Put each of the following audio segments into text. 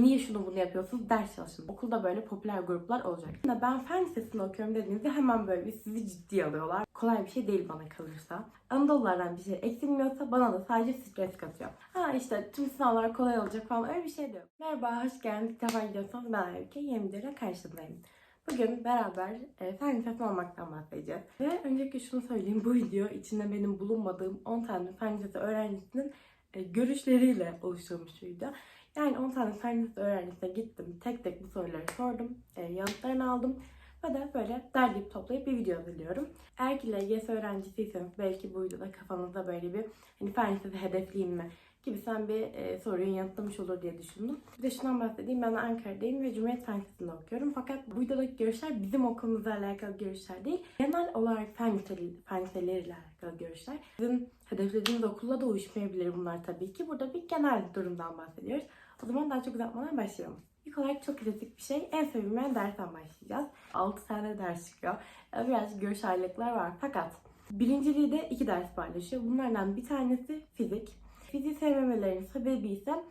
Niye şunu bunu yapıyorsunuz? Ders çalışın. Okulda böyle popüler gruplar olacak. Şimdi ben fen lisesinde okuyorum dediğinizde hemen böyle bir sizi ciddiye alıyorlar. Kolay bir şey değil bana kalırsa. Anadolulardan bir şey eksilmiyorsa bana da sadece stres katıyor. Ha işte tüm sınavlar kolay olacak falan öyle bir şey diyor. Merhaba, hoş geldiniz. İlk defa gidiyorsanız ben. Yeni videoyla karşınızdayım. Bugün beraber e, fen lisesi olmaktan bahsedeceğiz. Ve öncelikle şunu söyleyeyim. Bu video içinde benim bulunmadığım 10 tane fen lisesi öğrencisinin e, görüşleriyle oluşturulmuş bir video. Yani 10 tane fen lisesi öğrencisine gittim. Tek tek bu soruları sordum. E, yanıtlarını aldım. Ve de böyle derleyip toplayıp bir video hazırlıyorum. Eğer ki LGS öğrencisiyseniz belki bu videoda kafanızda böyle bir hani fen lisesi hedefleyeyim mi gibi sen bir e, soruyu yanıtlamış olur diye düşündüm. Bir de şundan bahsedeyim. Ben Ankara'dayım ve Cumhuriyet Fen Lisesi'nde okuyorum. Fakat bu videodaki görüşler bizim okulumuzla alakalı görüşler değil. Genel olarak fen, liseli, fen liseleriyle alakalı görüşler. Sizin hedeflediğiniz okulla da uyuşmayabilir bunlar tabii ki. Burada bir genel durumdan bahsediyoruz. O zaman daha çok uzatmadan başlayalım. İlk olarak çok klasik bir şey. En sevilmeyen dersten başlayacağız. 6 tane ders çıkıyor. Yani Birazcık görüş ayrılıklar var. Fakat birinciliği de iki ders paylaşıyor. Bunlardan bir tanesi fizik. Fiziği sevmemelerinin sebebi ise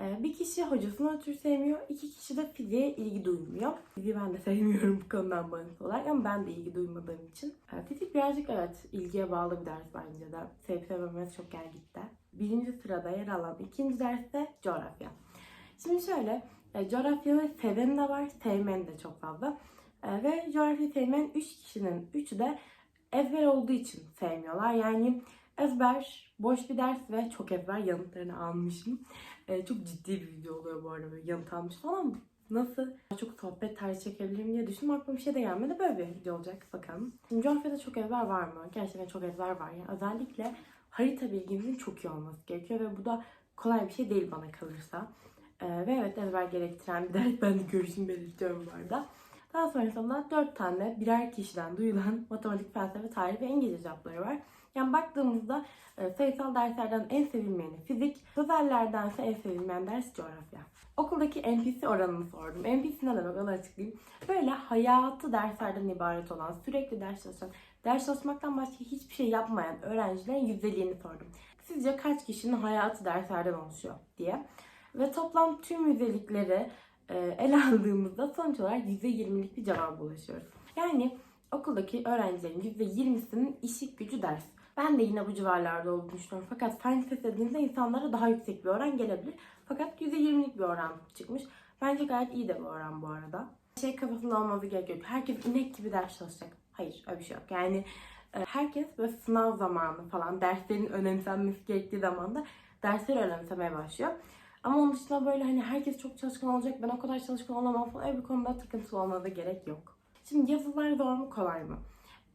e, bir kişi hocasını ötürü sevmiyor, iki kişi de fiziğe ilgi duymuyor. Fiziği ben de sevmiyorum bu konudan bağımsız olarak ama ben de ilgi duymadığım için. E, Fizik birazcık evet ilgiye bağlı bir ders bence de. Sevip sevmemesi çok gel gitti. Birinci sırada yer alan ikinci ders de coğrafya. Şimdi şöyle, e, coğrafyanın seveni de var, sevmeni de çok fazla. E, ve coğrafya sevmeyen 3 kişinin 3'ü de ezber olduğu için sevmiyorlar. Yani ezber boş bir ders ve çok ezber yanıtlarını almışım. E, çok ciddi bir video oluyor bu arada böyle yanıt almış falan. Nasıl çok sohbet tarzı çekebilirim diye düşündüm. Aklıma bir şey de gelmedi. Böyle bir video olacak bakalım. Şimdi coğrafyada çok ezber var mı? Gerçekten çok ezber var. Yani özellikle harita bilgimizin çok iyi olması gerekiyor ve bu da kolay bir şey değil bana kalırsa. Ee, ve evet ezber gerektiren bir ders. Ben de görüşümü belirtiyorum bu arada. Daha sonrasında dört tane birer kişiden duyulan matematik, felsefe, tarih ve İngilizce cevapları var. Yani baktığımızda e, sayısal derslerden en sevilmeyeni fizik, sözellerdense en sevilmeyen ders coğrafya. Okuldaki NPC oranını sordum. NPC ne demek onu açıklayayım. Böyle hayatı derslerden ibaret olan, sürekli ders çalışan, ders çalışmaktan başka hiçbir şey yapmayan öğrencilerin yüzdeliğini sordum. Sizce kaç kişinin hayatı derslerden oluşuyor diye. Ve toplam tüm yüzdelikleri e, ele aldığımızda sonuç olarak %20'lik bir cevaba ulaşıyoruz. Yani okuldaki öğrencilerin %20'sinin işi gücü ders. Ben de yine bu civarlarda olduğunu düşünüyorum. Fakat fen lisesi dediğinizde insanlara daha yüksek bir oran gelebilir. Fakat %20'lik bir oran çıkmış. Bence gayet iyi de bir oran bu arada. Şey kafasında olması gerekiyor. Herkes inek gibi ders çalışacak. Hayır öyle bir şey yok. Yani e, herkes böyle sınav zamanı falan derslerin önemsenmesi gerektiği zaman da dersleri önemsemeye başlıyor. Ama onun dışında böyle hani herkes çok çalışkan olacak, ben o kadar çalışkan olamam falan öyle bir konuda takıntılı olmana da gerek yok. Şimdi yazılar zor mu kolay mı?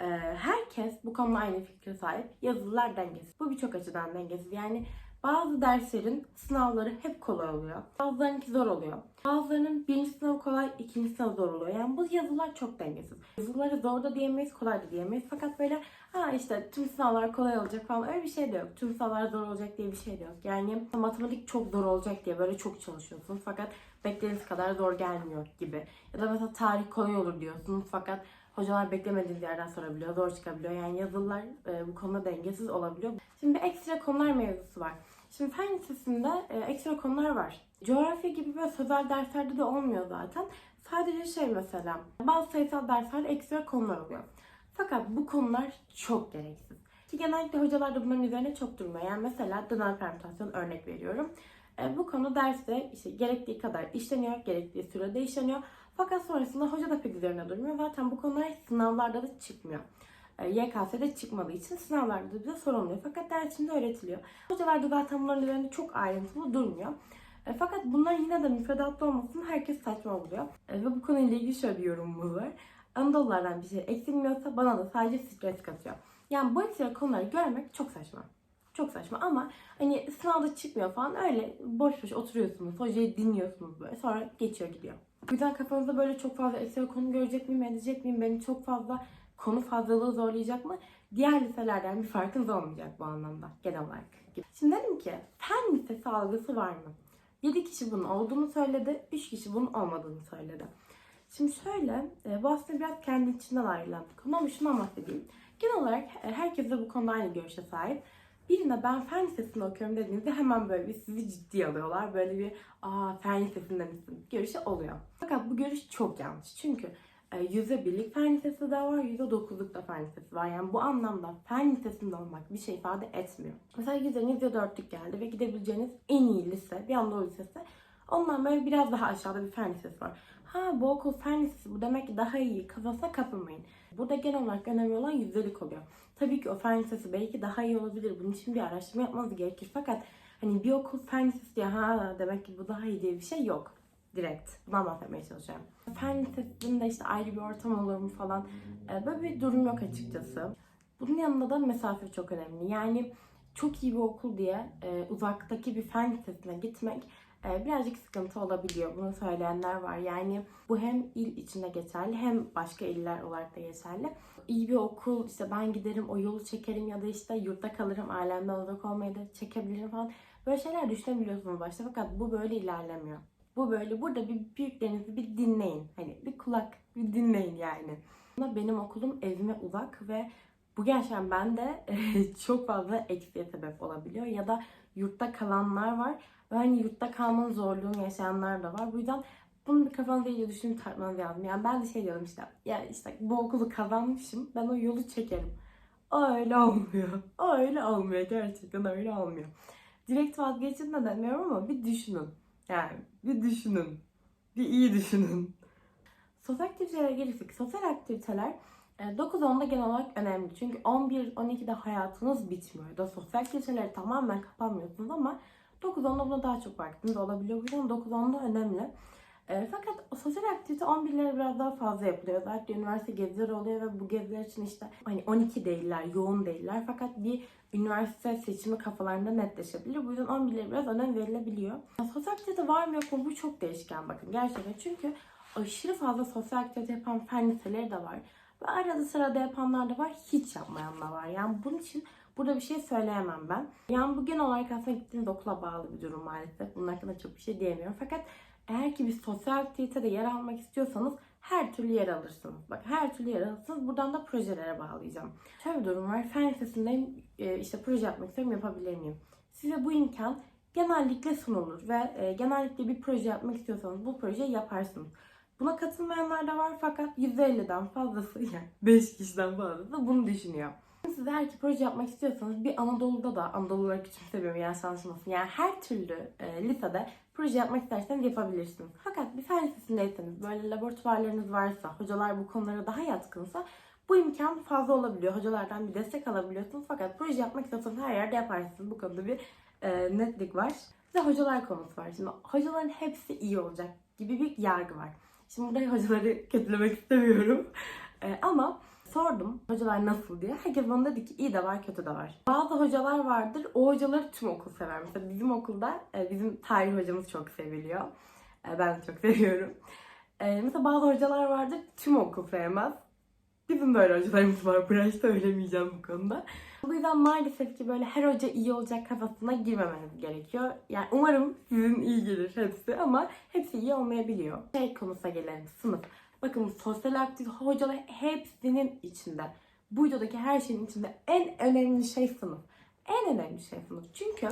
Ee, herkes bu konuda aynı fikre sahip. Yazılılar dengesiz. Bu birçok açıdan dengesiz. Yani bazı derslerin sınavları hep kolay oluyor. Bazılarınınki zor oluyor. Bazılarının birinci sınavı kolay, ikinci sınavı zor oluyor. Yani bu yazılar çok dengesiz. Yazıları zor da diyemeyiz, kolay da diyemeyiz. Fakat böyle ha işte tüm sınavlar kolay olacak falan öyle bir şey de yok. Tüm sınavlar zor olacak diye bir şey de yok. Yani matematik çok zor olacak diye böyle çok çalışıyorsunuz. Fakat beklediğiniz kadar zor gelmiyor gibi. Ya da mesela tarih kolay olur diyorsunuz. Fakat hocalar beklemediğiniz yerden sorabiliyor, zor çıkabiliyor. Yani yazılılar e, bu konuda dengesiz olabiliyor. Şimdi bir ekstra konular mevzusu var. Şimdi fen lisesinde e, ekstra konular var. Coğrafya gibi böyle sözel derslerde de olmuyor zaten. Sadece şey mesela bazı sayısal derslerde ekstra konular oluyor. Fakat bu konular çok gereksiz. Ki genellikle hocalar da bunların üzerine çok durmuyor. Yani mesela dönem permütasyon örnek veriyorum. E, bu konu derste işte gerektiği kadar işleniyor, gerektiği sürede işleniyor. Fakat sonrasında hoca da pek üzerine durmuyor. Zaten bu konular sınavlarda da çıkmıyor. E, YKS'de çıkmadığı için sınavlarda da bize sorulmuyor. Fakat dersinde öğretiliyor. Hocalar da zaten bunların üzerinde çok ayrıntılı durmuyor. E, fakat bunlar yine de müfredatta olmasın herkes saçma buluyor. E, ve bu konuyla ilgili şöyle bir yorumumuz var. Anadolulardan bir şey eksilmiyorsa bana da sadece stres katıyor. Yani bu ekstra konuları görmek çok saçma. Çok saçma ama hani sınavda çıkmıyor falan öyle boş boş oturuyorsunuz. Hocayı dinliyorsunuz böyle sonra geçiyor gidiyor. O yüzden kafanızda böyle çok fazla ekstra konu görecek miyim, edecek miyim, beni çok fazla konu fazlalığı zorlayacak mı? Diğer liselerden bir farkınız olmayacak bu anlamda genel olarak. Şimdi dedim ki fen lisesi algısı var mı? 7 kişi bunun olduğunu söyledi, 3 kişi bunun olmadığını söyledi. Şimdi şöyle, e, bu aslında biraz kendi içinden ayrılan bir konu ama şundan bahsedeyim. Genel olarak herkes de bu konuda aynı görüşe sahip. Birine ben fen lisesinde okuyorum dediğinizde hemen böyle bir sizi ciddiye alıyorlar. Böyle bir aa fen lisesinde misin görüşü oluyor. Fakat bu görüş çok yanlış. Çünkü e, yüzde birlik fen lisesi de var, yüzde dokuzluk da fen lisesi var. Yani bu anlamda fen lisesinde olmak bir şey ifade etmiyor. Mesela yüzde yüzde dörtlük geldi ve gidebileceğiniz en iyi lise bir Anadolu Lisesi. Ondan böyle biraz daha aşağıda bir fen lisesi var. Ha bu okul fen lisesi bu demek ki daha iyi kafasına kapılmayın. Burada genel olarak önemli olan yüzdelik oluyor. Tabii ki o fen lisesi belki daha iyi olabilir. Bunun için bir araştırma yapmanız gerekir. Fakat hani bir okul fen lisesi diye ha demek ki bu daha iyi diye bir şey yok. Direkt. Bundan bahsetmeye çalışıyorum. Fen lisesinde işte ayrı bir ortam olur mu falan. Ee, Böyle bir durum yok açıkçası. Bunun yanında da mesafe çok önemli. Yani çok iyi bir okul diye e, uzaktaki bir fen lisesine gitmek e, birazcık sıkıntı olabiliyor. Bunu söyleyenler var. Yani bu hem il içinde geçerli hem başka iller olarak da geçerli. İyi bir okul, işte ben giderim o yolu çekerim ya da işte yurtta kalırım, ailemden uzak olmayı da çekebilirim falan. Böyle şeyler düşünebiliyorsunuz başta fakat bu böyle ilerlemiyor. Bu böyle. Burada bir büyüklerinizi bir dinleyin. Hani bir kulak bir dinleyin yani. Benim okulum evime uzak ve bu gerçekten bende çok fazla eksiye sebep olabiliyor. Ya da yurtta kalanlar var ve hani yurtta kalmanın zorluğunu yaşayanlar da var. Bu yüzden bunu bir kafanıza iyice düşünüp tartmanız lazım. Yani ben de şey diyorum işte, ya işte bu okulu kazanmışım, ben o yolu çekerim. Öyle olmuyor. Öyle olmuyor. Gerçekten öyle olmuyor. Direkt vazgeçin de demiyorum ama bir düşünün. Yani bir düşünün. Bir iyi düşünün. Sosyal aktivitelere gelirsek, sosyal aktiviteler 9-10'da genel olarak önemli. Çünkü 11-12'de hayatınız bitmiyor. Da sosyal aktivitelere tamamen kapanmıyorsunuz ama 9-10'da buna daha çok vaktiniz olabiliyor. Bu yüzden 9-10'da önemli. E, fakat sosyal aktivite 11'lere biraz daha fazla yapılıyor. Özellikle üniversite gezileri oluyor ve bu geziler için işte hani 12 değiller, yoğun değiller. Fakat bir üniversite seçimi kafalarında netleşebilir. Bu yüzden 11'lere biraz önem verilebiliyor. Sosyal aktivite var mı yok mu bu çok değişken bakın gerçekten. Çünkü aşırı fazla sosyal aktivite yapan fen liseleri de var. Ve arada sırada yapanlar da var, hiç yapmayan da var. Yani bunun için burada bir şey söyleyemem ben. Yani bu genel olarak aslında gittiğiniz okula bağlı bir durum maalesef. Bunun hakkında çok bir şey diyemiyorum. Fakat eğer ki bir sosyal aktivitede yer almak istiyorsanız her türlü yer alırsınız. Bak her türlü yer alırsınız. Buradan da projelere bağlayacağım. Şöyle bir durum var. Fen lisesindeyim. e, işte proje yapmak istiyorum. Yapabilir miyim? Size bu imkan genellikle sunulur ve e, genellikle bir proje yapmak istiyorsanız bu projeyi yaparsınız. Buna katılmayanlar da var fakat %50'den fazlası yani 5 kişiden fazlası bunu düşünüyor. Siz eğer ki proje yapmak istiyorsanız bir Anadolu'da da Anadolu olarak küçümsemiyorum yanlış anlaşılmasın. Yani her türlü e, lisede proje yapmak isterseniz yapabilirsiniz. Fakat bir fen lisesindeyseniz böyle laboratuvarlarınız varsa, hocalar bu konulara daha yatkınsa bu imkan fazla olabiliyor. Hocalardan bir destek alabiliyorsunuz. Fakat proje yapmak istiyorsanız her yerde yaparsınız. Bu konuda bir e, netlik var. Size hocalar konusu var. Şimdi hocaların hepsi iyi olacak gibi bir yargı var. Şimdi burada hocaları kötülemek istemiyorum. E, ama sordum hocalar nasıl diye. Herkes bana dedi ki iyi de var kötü de var. Bazı hocalar vardır o hocaları tüm okul sever. Mesela bizim okulda e, bizim tarih hocamız çok seviliyor. E, ben de çok seviyorum. E, mesela bazı hocalar vardır tüm okul sevmez. Bizim böyle hocalarımız var. Branş söylemeyeceğim bu konuda. Bu yüzden maalesef ki böyle her hoca iyi olacak kafasına girmemeniz gerekiyor. Yani umarım sizin iyi gelir hepsi ama hepsi iyi olmayabiliyor. Şey konusuna gelelim sınıf. Bakın sosyal aktivite hocalar hepsinin içinde. Bu videodaki her şeyin içinde en önemli şey sınıf. En önemli şey sınıf. Çünkü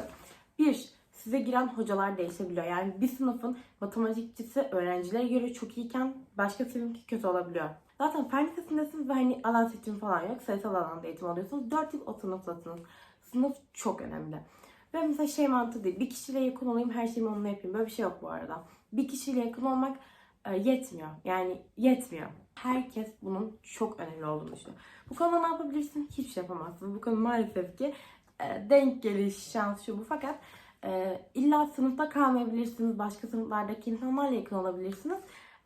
bir, size giren hocalar değişebiliyor. Yani bir sınıfın matematikçisi öğrencilere göre çok iyiyken başka sınıfınki kötü olabiliyor. Zaten fen lisesindesiniz ve hani alan seçimi falan yok. Sayısal alanda eğitim alıyorsunuz. 4 yıl o sınıftasınız. Sınıf çok önemli. Ve mesela şey mantığı değil. Bir kişiyle yakın olayım her şeyimi onunla yapayım. Böyle bir şey yok bu arada. Bir kişiyle yakın olmak e, yetmiyor. Yani yetmiyor. Herkes bunun çok önemli olduğunu düşünüyor. Bu konuda ne yapabilirsin? Hiçbir şey yapamazsın. Bu konu maalesef ki e, denk geliş, şans şu bu. Fakat e, illa sınıfta kalmayabilirsiniz. Başka sınıflardaki insanlarla yakın olabilirsiniz.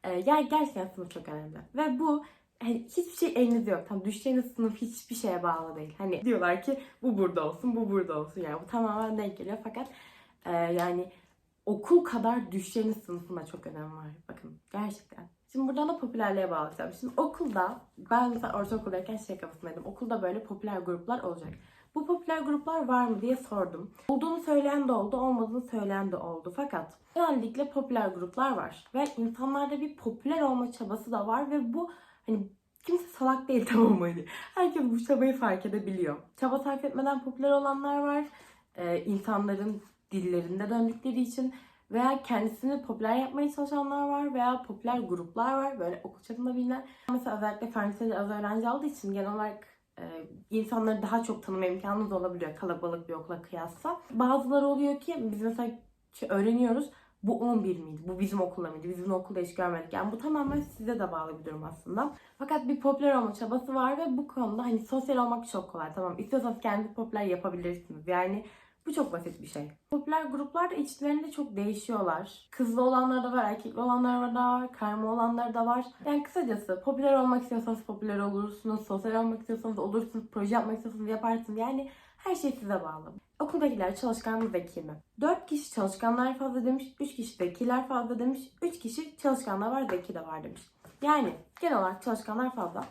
E, yani gerçekten sınıf çok önemli. Ve bu hani hiçbir şey elinizde yok. Tam düşeceğiniz sınıf hiçbir şeye bağlı değil. Hani diyorlar ki bu burada olsun, bu burada olsun. Yani bu tamamen denk geliyor. Fakat e, yani okul kadar düşeceğiniz sınıfına çok önem var. Bakın gerçekten. Şimdi buradan da popülerliğe bağlayacağım. Şimdi okulda ben mesela ortaokuldayken şey kafasındaydım. Okulda böyle popüler gruplar olacak. Bu popüler gruplar var mı diye sordum. Olduğunu söyleyen de oldu, olmadığını söyleyen de oldu. Fakat genellikle popüler gruplar var. Ve insanlarda bir popüler olma çabası da var ve bu hani Kimse salak değil tamam mı? Hani herkes bu çabayı fark edebiliyor. Çaba sarf etmeden popüler olanlar var. Ee, insanların dillerinde döndükleri için veya kendisini popüler yapmaya çalışanlar var veya popüler gruplar var böyle okul çapında bilinen. Mesela özellikle liseli az öğrenci aldığı için genel olarak e, insanları daha çok tanıma imkanınız olabiliyor kalabalık bir okula kıyasla. Bazıları oluyor ki biz mesela şey öğreniyoruz bu 11 miydi? Bu bizim okulda mıydı? Biz bunu okulda hiç görmedik. Yani bu tamamen size de bağlı bir durum aslında. Fakat bir popüler olma çabası var ve bu konuda hani sosyal olmak çok kolay. Tamam istiyorsanız kendi popüler yapabilirsiniz. Yani bu çok basit bir şey. Popüler gruplar da içlerinde çok değişiyorlar. Kızlı olanlar da var, erkekli olanlar da var, karma olanlar da var. Yani kısacası popüler olmak istiyorsanız popüler olursunuz, sosyal olmak istiyorsanız olursunuz, proje yapmak istiyorsanız yaparsınız. Yani her şey size bağlı. Okuldakiler çalışkan mı zeki mi? 4 kişi çalışkanlar fazla demiş, 3 kişi zekiler fazla demiş, 3 kişi çalışkanlar var, zeki de var demiş. Yani genel olarak çalışkanlar fazla.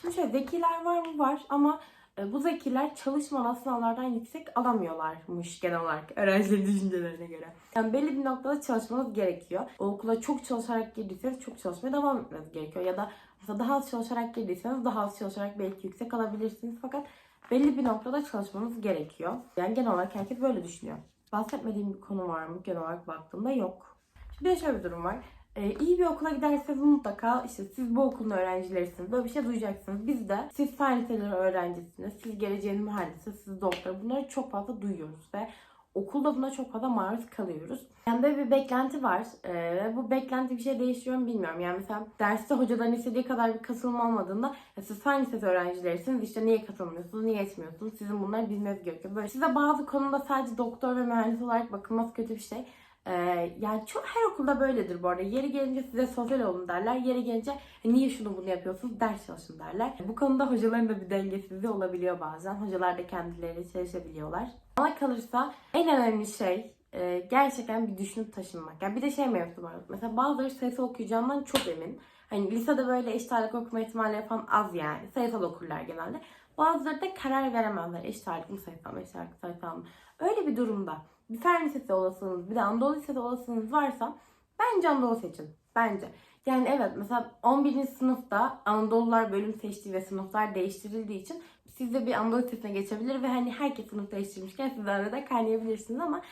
Şimdi şöyle zekiler var mı? Var ama bu zekiler çalışmadan sınavlardan yüksek alamıyorlarmış genel olarak öğrencilerin düşüncelerine göre. Yani belli bir noktada çalışmanız gerekiyor. O okula çok çalışarak girdiyseniz çok çalışmaya devam etmeniz gerekiyor. Ya da mesela daha az çalışarak girdiyseniz daha az çalışarak belki yüksek alabilirsiniz. Fakat belli bir noktada çalışmanız gerekiyor. Yani genel olarak herkes böyle düşünüyor. Bahsetmediğim bir konu var mı? Genel olarak baktığımda yok. Şimdi bir şöyle bir durum var. Ee, iyi bir okula giderseniz mutlaka işte siz bu okulun öğrencilerisiniz. Böyle bir şey duyacaksınız. Biz de siz fen liseleri öğrencisiniz. Siz geleceğin mühendisi, siz doktor. Bunları çok fazla duyuyoruz ve okulda buna çok fazla maruz kalıyoruz. Yani böyle bir beklenti var. Ee, ve bu beklenti bir şey değiştiriyor mu bilmiyorum. Yani mesela derste hocaların istediği kadar bir katılım olmadığında ya siz fen lisesi öğrencilerisiniz. işte niye katılmıyorsunuz, niye etmiyorsunuz? Sizin bunları bilmeniz gerekiyor. Böyle size bazı konuda sadece doktor ve mühendis olarak bakılması kötü bir şey. Ee, yani çok her okulda böyledir bu arada. Yeri gelince size sosyal olun derler. Yeri gelince "E, niye şunu bunu yapıyorsunuz? Ders çalışın derler. Bu konuda hocaların da bir dengesizliği olabiliyor bazen. Hocalar da kendileri çalışabiliyorlar. Bana kalırsa en önemli şey e, gerçekten bir düşünüp taşınmak. Yani bir de şey mevzu var. Mesela bazıları sayısal okuyacağından çok emin. Hani lisede böyle eşit ağırlık okuma ihtimalleri falan az yani. Sayısal okurlar genelde. Bazıları da karar veremezler. Eşit ağırlık mı sayısal mı, eşit ağırlık sayısal mı? Öyle bir durumda bir fen lisesi olasılığınız bir de Anadolu lisesi olasılığınız varsa bence Anadolu seçin. Bence. Yani evet mesela 11. sınıfta Anadolular bölüm seçtiği ve sınıflar değiştirildiği için siz de bir Anadolu lisesine geçebilir ve hani herkes sınıf değiştirmişken siz de arada kaynayabilirsiniz ama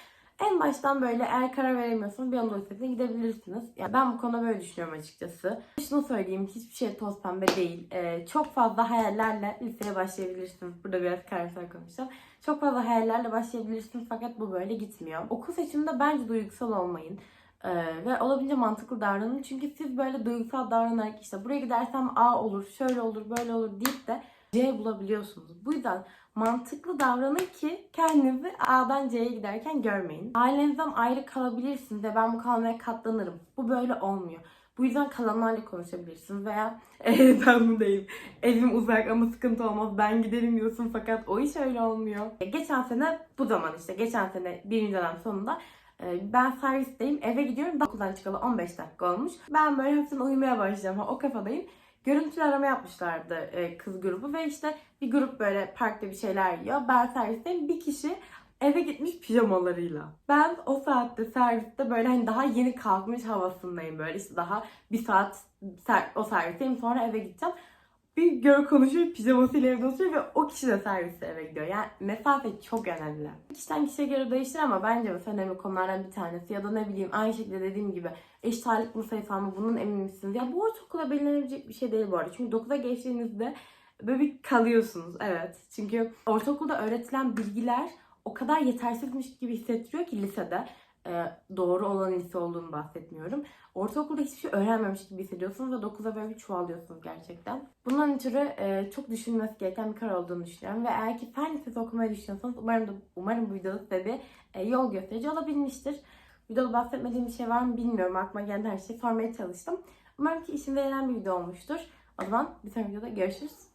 en baştan böyle eğer karar veremiyorsanız bir Anadolu lisesine gidebilirsiniz. Yani ben bu konuda böyle düşünüyorum açıkçası. Şunu söyleyeyim hiçbir şey toz pembe değil. Ee, çok fazla hayallerle liseye başlayabilirsiniz. Burada biraz karamsar konuşacağım. Çok fazla hayallerle başlayabilirsiniz fakat bu böyle gitmiyor. Okul seçiminde bence duygusal olmayın. Ee, ve olabildiğince mantıklı davranın. Çünkü siz böyle duygusal davranarak işte buraya gidersem A olur, şöyle olur, böyle olur deyip de C bulabiliyorsunuz. Bu yüzden mantıklı davranın ki kendinizi A'dan C'ye giderken görmeyin. Ailenizden ayrı kalabilirsiniz ve ben bu kalmaya katlanırım. Bu böyle olmuyor. Bu yüzden kalanlarla konuşabilirsiniz veya "Ee, ben buradayım. Evim uzak ama sıkıntı olmaz. Ben giderim diyorsun fakat o iş öyle olmuyor. Geçen sene bu zaman işte geçen sene birinci dönem sonunda e, ben servisteyim. Eve gidiyorum. Okuldan çıkalı 15 dakika olmuş. Ben böyle hafiften uyumaya başlayacağım. Ha, O kafadayım. Görüntülü arama yapmışlardı e, kız grubu ve işte bir grup böyle parkta bir şeyler yiyor. Ben servisteyim. Bir kişi eve gitmiş pijamalarıyla. Ben o saatte serviste böyle hani daha yeni kalkmış havasındayım böyle işte daha bir saat ser- o servisteyim sonra eve gideceğim. Bir gör konuşuyor pijamasıyla evde oturuyor ve o kişi de serviste eve gidiyor. Yani mesafe çok önemli. Kişiden kişiye göre değişir ama bence mesela önemli konulardan bir tanesi ya da ne bileyim aynı şekilde dediğim gibi eşit ağırlık mı mı bunun emin misiniz? Ya bu ortaokula belirlenebilecek bir şey değil bu arada. Çünkü 9'a geçtiğinizde böyle bir kalıyorsunuz evet. Çünkü ortaokulda öğretilen bilgiler o kadar yetersizmiş gibi hissettiriyor ki lisede. e, doğru olan lise olduğunu bahsetmiyorum. Ortaokulda hiçbir şey öğrenmemiş gibi hissediyorsunuz ve 9'a böyle bir çuvalıyorsunuz gerçekten. Bundan ötürü e, çok düşünülmesi gereken bir karar olduğunu düşünüyorum. Ve eğer ki fen lisesi okumayı düşünüyorsanız umarım da, umarım bu videoda size bir e, yol gösterici olabilmiştir. Videoda bahsetmediğim bir şey var mı bilmiyorum. Aklıma gelen her şeyi sormaya çalıştım. Umarım ki işinize yarayan bir video olmuştur. O zaman bir sonraki videoda görüşürüz.